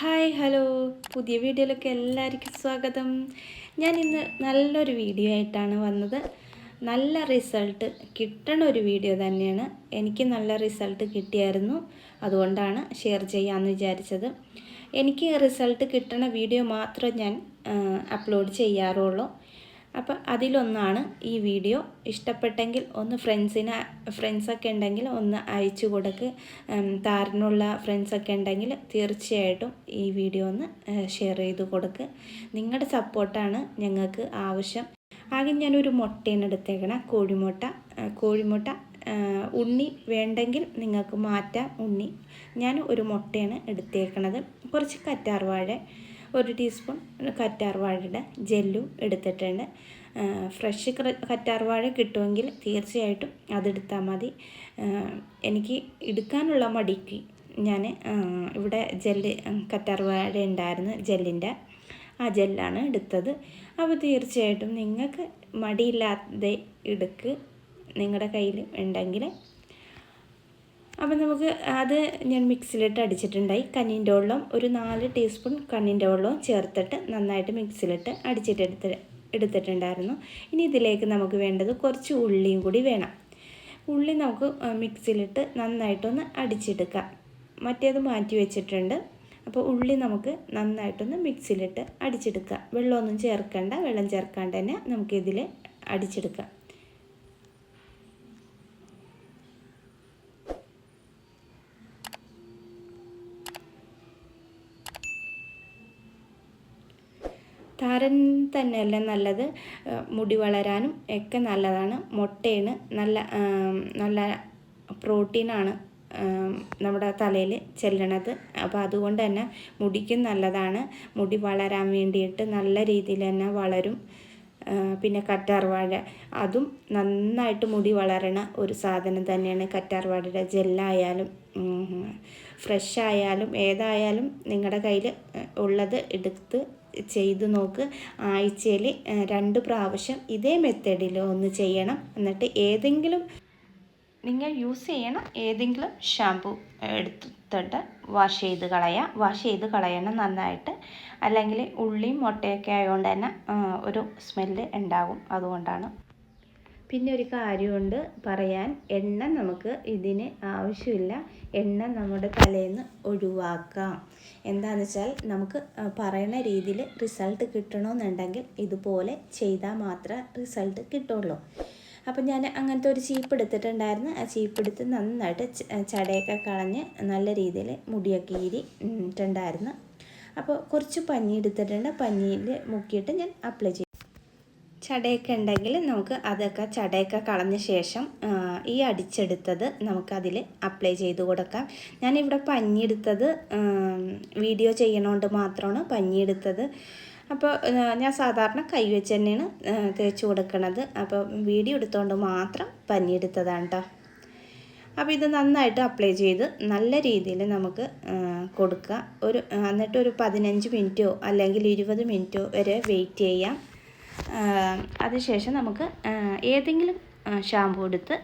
Hi hello. പുതിയ വീഡിയോയിലേക്ക് എല്ലാവർക്കും സ്വാഗതം. ഞാൻ ഇന്ന് നല്ലൊരു വീഡിയോ ആയിട്ടാണ് വന്നത്. നല്ല റിസൾട്ട് കിട്ടണ ഒരു വീഡിയോ തന്നെയാണ്. എനിക്ക് നല്ല റിസൾട്ട് കിട്ടിയായിരുന്നു. അതുകൊണ്ടാണ് ഷെയർ ചെയ്യാമെന്ന് വിചാരിച്ചത്. എനിക്ക് റിസൾട്ട് കിട്ടണ വീഡിയോ മാത്രം ഞാൻ അപ്ലോഡ് ചെയ്യാറുള്ളൂ. അപ്പോൾ അതിലൊന്നാണ് ഈ വീഡിയോ. ഇഷ്ടപ്പെട്ടെങ്കിൽ ഒന്ന് ഫ്രണ്ട്സിന് ഫ്രണ്ട്സൊക്കെ ഉണ്ടെങ്കിൽ ഒന്ന് അയച്ചു കൊടുക്ക്. താരനുള്ള ഫ്രണ്ട്സൊക്കെ ഉണ്ടെങ്കിൽ തീർച്ചയായിട്ടും ഈ വീഡിയോ ഒന്ന് ഷെയർ ചെയ്ത് കൊടുക്ക്. നിങ്ങളുടെ സപ്പോർട്ടാണ് ഞങ്ങൾക്ക് ആവശ്യം. ആകെ ഞാനൊരു മുട്ടയാണ് എടുത്തേക്കണം. കോഴിമുട്ട. കോഴിമുട്ട ഉണ്ണി വേണ്ടെങ്കിൽ നിങ്ങൾക്ക് മാറ്റാം. ഉണ്ണി. ഞാൻ ഒരു മുട്ടയാണ് എടുത്തേക്കണത്. കുറച്ച് കറ്റാർവാഴ. ഒരു ടീസ്പൂൺ കറ്റാർവാഴയുടെ ജെല്ലും എടുത്തിട്ടുണ്ട്. ഫ്രഷ് കറ്റാർവാഴ കിട്ടുമെങ്കിൽ തീർച്ചയായിട്ടും അതെടുത്താൽ മതി. എനിക്ക് എടുക്കാനുള്ള മടിക്ക് ഞാൻ ഇവിടെ ജെല്ല് കറ്റാർവാഴ ഉണ്ടായിരുന്നു ജെല്ലിന്റെ. ആ ജെല്ലാണ് എടുത്തത്. അപ്പോൾ തീർച്ചയായിട്ടും നിങ്ങൾക്ക് മടിയില്ലാതെ എടുക്ക് നിങ്ങളുടെ കയ്യിൽ ഉണ്ടെങ്കിൽ അപ്പം നമുക്ക് അത് ഞാൻ മിക്സിയിലിട്ട് അടിച്ചിട്ടുണ്ടായി. കഞ്ഞിന്റെ വെള്ളം ഒരു നാല് ടീസ്പൂൺ കഞ്ഞിന്റെ വെള്ളവും ചേർത്തിട്ട് നന്നായിട്ട് മിക്സിയിലിട്ട് അടിച്ചിട്ട് എടുത്ത് എടുത്തിട്ടുണ്ടായിരുന്നു. ഇനി ഇതിലേക്ക് നമുക്ക് വേണ്ടത് കുറച്ച് ഉള്ളിയും കൂടി വേണം. ഉള്ളി നമുക്ക് മിക്സിയിലിട്ട് നന്നായിട്ടൊന്ന് അടിച്ചെടുക്കാം. മറ്റേത് മാറ്റി വെച്ചിട്ടുണ്ട്. അപ്പോൾ ഉള്ളി നമുക്ക് നന്നായിട്ടൊന്ന് മിക്സിയിലിട്ട് അടിച്ചെടുക്കാം. വെള്ളമൊന്നും ചേർക്കേണ്ട. വെള്ളം ചേർക്കാണ്ട് തന്നെ നമുക്കിതിൽ അടിച്ചെടുക്കാം. താരൻ തന്നെയല്ല നല്ലത്? മുടി വളരാനും ഒക്കെ നല്ലതാണ്. മുട്ടയാണ് നല്ല നല്ല പ്രോട്ടീനാണ് നമ്മുടെ തലയിൽ ചെല്ലണത്. അപ്പോൾ അതുകൊണ്ട് തന്നെ മുടിക്കും നല്ലതാണ്. മുടി വളരാൻ വേണ്ടിയിട്ട് നല്ല രീതിയിൽ തന്നെ വളരും. പിന്നെ കറ്റാർവാഴ. അതും നന്നായിട്ട് മുടി വളരണ ഒരു സാധനം തന്നെയാണ് കറ്റാർവാഴയുടെ ജെല്ലായാലും ഫ്രഷ് ആയാലും ഏതായാലും നിങ്ങളുടെ കയ്യിൽ ഉള്ളത് എടുത്ത് ചെയ്ത് നോക്ക്. ആഴ്ചയിൽ രണ്ട് പ്രാവശ്യം ഇതേ മെത്തേഡിൽ ഒന്ന് ചെയ്യണം. എന്നിട്ട് ഏതെങ്കിലും നിങ്ങൾ യൂസ് ചെയ്യണം ഏതെങ്കിലും ഷാമ്പു എടുത്തിട്ട് വാഷ് ചെയ്ത് കളയുക വാഷ് ചെയ്ത് കളയണം നന്നായിട്ട്. അല്ലെങ്കിൽ ഉള്ളിയും മുട്ടയൊക്കെ ആയതുകൊണ്ട് തന്നെ ഒരു സ്മെല്ല് ഉണ്ടാകും. അതുകൊണ്ടാണ് പിന്നെ ഒരു കാര്യമുണ്ട് പറയാൻ. എണ്ണ നമുക്ക് ഇതിന് ആവശ്യമില്ല. എണ്ണ നമ്മുടെ നിന്ന് ഒഴിവാക്കാം. എന്താണെന്ന് വെച്ചാൽ നമുക്ക് പറയുന്ന രീതിയിൽ റിസൾട്ട് കിട്ടണമെന്നുണ്ടെങ്കിൽ ഇതുപോലെ ചെയ്താൽ മാത്രമേ റിസൾട്ട് കിട്ടുള്ളൂ. അപ്പം ഞാൻ അങ്ങനത്തെ ഒരു ചീപ്പ് എടുത്തിട്ടുണ്ടായിരുന്നു. ആ ചീപ്പ് എടുത്ത് നന്നായിട്ട് ചടയൊക്കെ കളഞ്ഞ് നല്ല രീതിയിൽ മുടിയൊക്കെ ഇരിട്ടുണ്ടായിരുന്നു അപ്പോൾ കുറച്ച് പഞ്ഞി എടുത്തിട്ടുണ്ട്. പഞ്ഞിയിൽ മുക്കിയിട്ട് ഞാൻ അപ്ലൈ ചെയ്തു. ചടയൊക്കെ ഉണ്ടെങ്കിൽ നമുക്ക് അതൊക്കെ ചടയൊക്കെ കളഞ്ഞ ശേഷം ഈ അടിച്ചെടുത്തത് നമുക്കതിൽ അപ്ലൈ ചെയ്ത് കൊടുക്കാം. ഞാനിവിടെ പഞ്ഞി എടുത്തത് വീഡിയോ ചെയ്യണോണ്ട് മാത്രമാണ് പഞ്ഞി എടുത്തത് അപ്പോൾ ഞാൻ സാധാരണ കൈ വെച്ച് തന്നെയാണ് തേച്ച് കൊടുക്കണത്. അപ്പോൾ വീഡിയോ എടുത്തുകൊണ്ട് മാത്രം പഞ്ഞി എടുത്തതാണ് കേട്ടോ അപ്പോൾ ഇത് നന്നായിട്ട് അപ്ലൈ ചെയ്ത് നല്ല രീതിയിൽ നമുക്ക് കൊടുക്കുക ഒരു എന്നിട്ട് ഒരു പതിനഞ്ച് മിനിറ്റോ അല്ലെങ്കിൽ ഇരുപത് മിനിറ്റോ വരെ വെയിറ്റ് ചെയ്യാം. അതിനുശേഷം നമുക്ക് ഏതെങ്കിലും ഷാമ്പു എടുത്ത്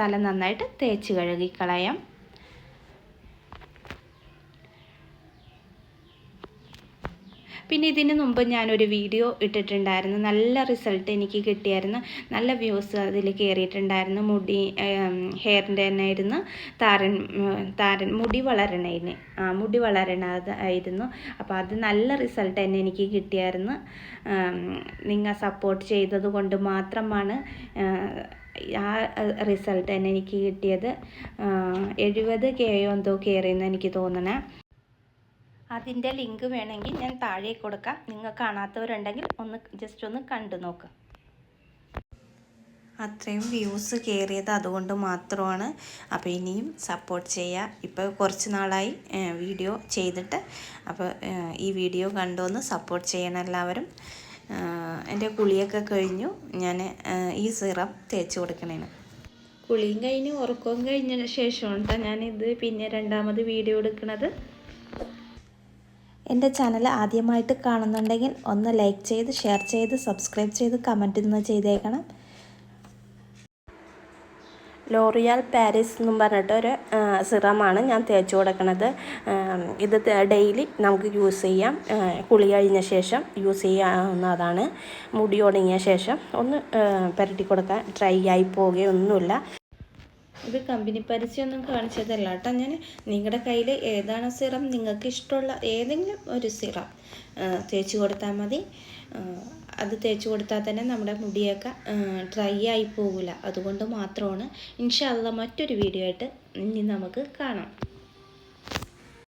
തല നന്നായിട്ട് തേച്ച് കഴുകി കളയാം. പിന്നെ ഇതിന് മുമ്പ് ഞാനൊരു വീഡിയോ ഇട്ടിട്ടുണ്ടായിരുന്നു. നല്ല റിസൾട്ട് എനിക്ക് കിട്ടിയായിരുന്നു. നല്ല വ്യൂസ് അതിൽ കയറിയിട്ടുണ്ടായിരുന്നു. മുടി ഹെയറിന്റെ തന്നെ ആയിരുന്നു. താരൻ താരൻ മുടി വളരണതിന് ആ മുടി വളരണതായിരുന്നു അപ്പോൾ അത് നല്ല റിസൾട്ട് തന്നെ എനിക്ക് കിട്ടിയായിരുന്നു. നിങ്ങൾ സപ്പോർട്ട് ചെയ്തത് കൊണ്ട് മാത്രമാണ് ആ, റിസൾട്ട് തന്നെ എനിക്ക് കിട്ടിയത്. എഴുപത് കെയോ എന്തോ കയറിയെന്ന് എനിക്ക് തോന്നണേ. അതിന്റെ ലിങ്ക് വേണമെങ്കിൽ ഞാൻ താഴെ കൊടുക്കാം. നിങ്ങൾ കാണാത്തവരുണ്ടെങ്കിൽ ഒന്ന് ജസ്റ്റ് ഒന്ന് കണ്ടു നോക്ക്. അത്രയും വ്യൂസ് കയറിയത് അതുകൊണ്ട് മാത്രമാണ്. അപ്പോൾ ഇനിയും സപ്പോർട്ട് ചെയ്യുക ഇപ്പോൾ കുറച്ച് നാളായി വീഡിയോ ചെയ്തിട്ട്. അപ്പോൾ ഈ വീഡിയോ കണ്ടുവന്ന് സപ്പോർട്ട് ചെയ്യണം എല്ലാവരും. എന്റെ കുളിയൊക്കെ കഴിഞ്ഞു. ഞാൻ ഈ സിറം തേച്ച് കൊടുക്കണേന്. കുളിയും കഴിഞ്ഞ് ഉറക്കവും കഴിഞ്ഞ ശേഷമാണ് കേട്ടോ ഞാനിത് പിന്നെ രണ്ടാമത് വീഡിയോ എടുക്കുന്നത് എന്റെ ചാനൽ ആദ്യമായിട്ട് കാണുന്നുണ്ടെങ്കിൽ ഒന്ന് ലൈക്ക് ചെയ്ത് ഷെയർ ചെയ്ത് സബ്സ്ക്രൈബ് ചെയ്ത് കമന്റ് ഒന്ന് ചെയ്തേക്കണം. ലോറിയാൽ പാരീസ് എന്നും പറഞ്ഞിട്ട് ഒരു സിറമാണ് ഞാൻ തേച്ച് കൊടുക്കുന്നത് ഇത് ഡെയിലി നമുക്ക് യൂസ് ചെയ്യാം. കുളി കഴിഞ്ഞ ശേഷം യൂസ് ചെയ്യാവുന്നതാണ്. മുടി ഉണങ്ങിയ ശേഷം ഒന്ന് പെരട്ടി കൊടുക്കാൻ ഡ്രൈ ആയി പോവുകയൊന്നുമില്ല. ഇത് കമ്പനി പരസ്യമൊന്നും കാണിച്ചതല്ല കേട്ടോ. ഞാൻ നിങ്ങളുടെ കയ്യിൽ ഏതാണ് സിറം? നിങ്ങൾക്ക് ഇഷ്ടമുള്ള ഏതെങ്കിലും ഒരു സിറം തേച്ച് കൊടുത്താൽ മതി. അത് തേച്ച് കൊടുത്താൽ തന്നെ നമ്മുടെ മുടിയൊക്കെ ഡ്രൈ ആയി പോകില്ല അതുകൊണ്ട് മാത്രമാണ് ഇൻഷാല്ല മറ്റൊരു വീഡിയോ ആയിട്ട് ഇനി നമുക്ക് കാണാം.